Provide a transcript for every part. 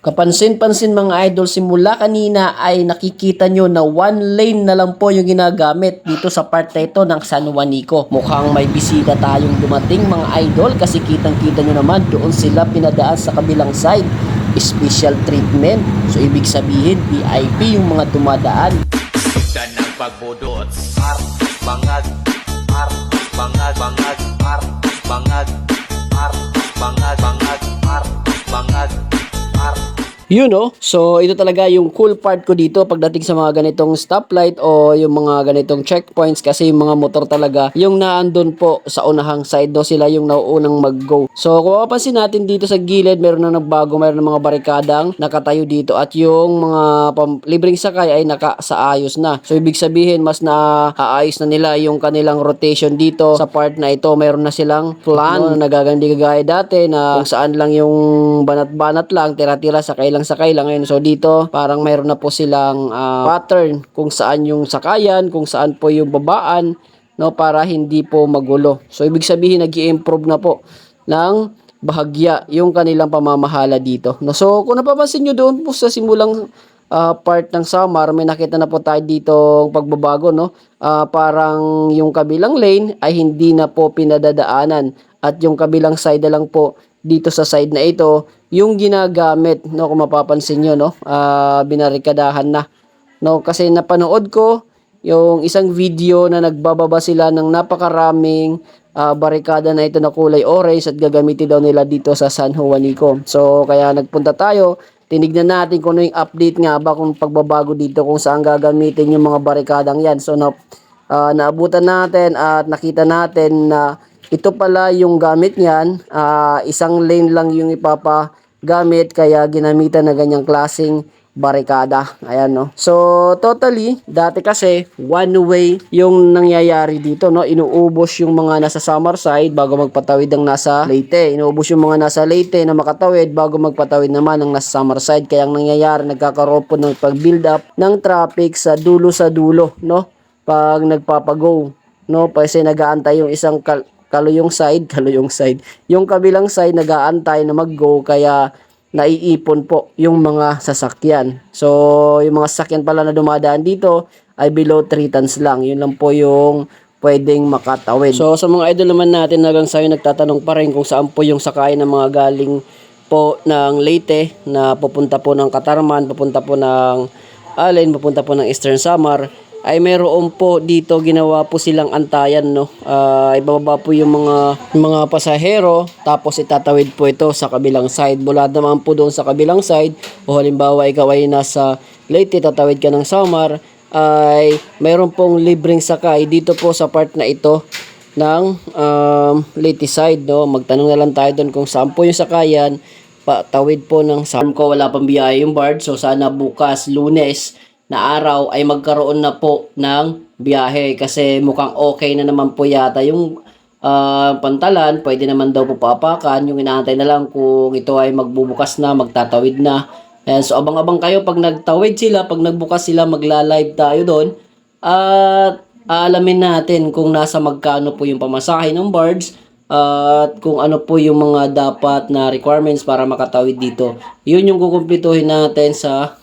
Kapansin-pansin mga idol, simula kanina ay nakikita nyo na one lane na lang po yung ginagamit dito sa part na ito ng San Juanico. Mukhang may bisita tayong dumating mga idol kasi kitang-kita nyo naman doon sila pinadaan sa kabilang side. Special treatment. So ibig sabihin VIP yung mga dumadaan. Dan ng pagbudot Artis bangag Artis bangag bangag Artis bangag You know, so ito talaga yung cool part ko dito pagdating sa mga ganitong stoplight o yung mga ganitong checkpoints kasi yung mga motor talaga yung naandun po sa unahang side no sila yung nauunang mag-go. So kung mapapansin natin dito sa gilid meron na nagbago, meron na mga barikadang nakatayo dito at yung mga libreng sakay ay naka sa ayos na. So ibig sabihin mas naaayos na nila yung kanilang rotation dito sa part na ito. Meron na silang plan no, na nagagandi kagaya dati na kung saan lang yung banat-banat lang, tira-tira sakay lang sakay lang ngayon. So dito parang mayroon na po silang ah, pattern kung saan yung sakayan, kung saan po yung babaan no para hindi po magulo. So ibig sabihin nag-i-improve na po ng bahagya yung kanilang pamamahala dito. No, so kung napapansin nyo doon po sa simulang ah, part ng Samar, may nakita na po tayo dito pagbabago, no? Ah, parang yung kabilang lane ay hindi na po pinadadaanan at yung kabilang side na lang po dito sa side na ito yung ginagamit, no? Kung mapapansin nyo, no? Ah, binarikadahan na. No, kasi napanood ko yung isang video na nagbababa sila ng napakaraming ah, barikada na ito na kulay orange at gagamitin daw nila dito sa San Juanico. So, kaya nagpunta tayo, tinignan natin kung ano yung update nga ba kung pagbabago dito kung saan gagamitin yung mga barikadang yan. So, na, ah, naabutan natin at nakita natin na ito pala yung gamit niyan, ah, isang lane lang yung ipapagamit kaya ginamitan na ganyang klaseng barikada. Ayan, no. So, totally, dati kasi, one way yung nangyayari dito, no. Inuubos yung mga nasa summer side bago magpatawid ang nasa Leyte. Inuubos yung mga nasa Leyte na makatawid bago magpatawid naman ang nasa summer side. Kaya ang nangyayari, nagkakaroon po ng pag-build up ng traffic sa dulo sa dulo, no. Pag nagpapago, no. Kasi nagaantay yung isang kal- kaluyong side, kaluyong side. Yung kabilang side nagaantay na mag-go kaya naiipon po yung mga sasakyan. So, yung mga sasakyan pala na dumadaan dito ay below 3 tons lang. Yun lang po yung pwedeng makatawid. So, sa mga idol naman natin hanggang sa'yo nagtatanong pa rin kung saan po yung sakay ng mga galing po ng Leyte na pupunta po ng Katarman, pupunta po ng Allen, pupunta po ng Eastern Samar ay meron po dito ginawa po silang antayan no. Ah, ibababa po yung mga mga pasahero tapos itatawid po ito sa kabilang side. Mula naman po doon sa kabilang side o halimbawa ikaw ay nasa Leyte tatawid ka ng Samar ay meron pong libreng sakay dito po sa part na ito ng um, Leyte side no. Magtanong na lang tayo doon kung saan po yung sakayan patawid po ng Sam ko wala pang biyaya yung Bard so sana bukas lunes na araw ay magkaroon na po ng biyahe kasi mukhang okay na naman po yata yung ah, pantalan. Pwede naman daw po papakan. Yung inaantay na lang kung ito ay magbubukas na magtatawid na. Ayan, so abang-abang kayo. Pag nagtawid sila pag nagbukas sila magla-live tayo doon. At aalamin natin kung nasa magkano po yung pamasahe ng birds at kung ano po yung mga dapat na requirements para makatawid dito. Yun yung kukumplituhin natin sa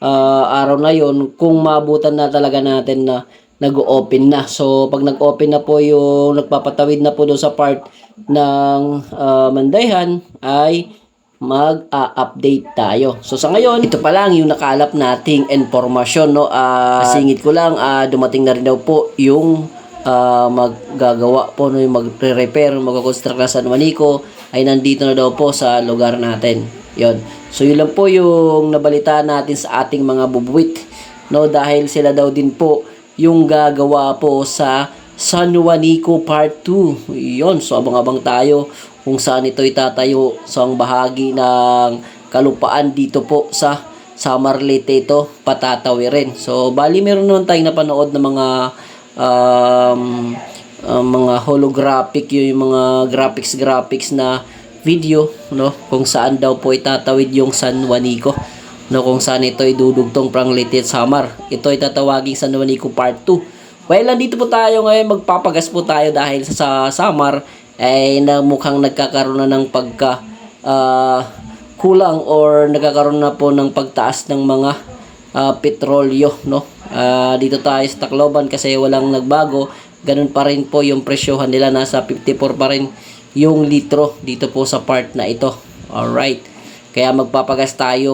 ah, araw na yon kung maabutan na talaga natin na nag-open na. So, pag nag-open na po yung nagpapatawid na po doon sa part ng ah, Mandayhan ay mag-update tayo. So sa ngayon, ito pa lang yung nakalap nating informasyon no. Ah, singit ko lang ah, dumating na rin daw po yung ah, maggagawa po no yung magre-repair, magko-construct na San Juanico ay nandito na daw po sa lugar natin. Yon. So yun lang po yung nabalita natin sa ating mga bubuwit no dahil sila daw din po yung gagawa po sa San Juanico Part 2. Yon, so abang-abang tayo kung saan ito itatayo sa ang bahagi ng kalupaan dito po sa Samar Leyte ito patatawirin. So bali meron naman tayong napanood ng mga um, uh, mga holographic yung mga graphics graphics na video no? Kung saan daw po itatawid yung San Juanico no? Kung saan ito idudugtong prang Litit Summer. Ito ay tatawaging San Juanico Part 2. Well, nandito po tayo ngayon. Magpapagas po tayo dahil sa, sa summer ay na mukhang nagkakaroon na ng pagka uh, kulang or nagkakaroon na po ng pagtaas ng mga uh, petrolyo no? Uh, dito tayo sa Tacloban kasi walang nagbago. Ganun pa rin po yung presyohan nila. Nasa 54 pa rin yung litro dito po sa part na ito. Alright. Kaya magpapagas tayo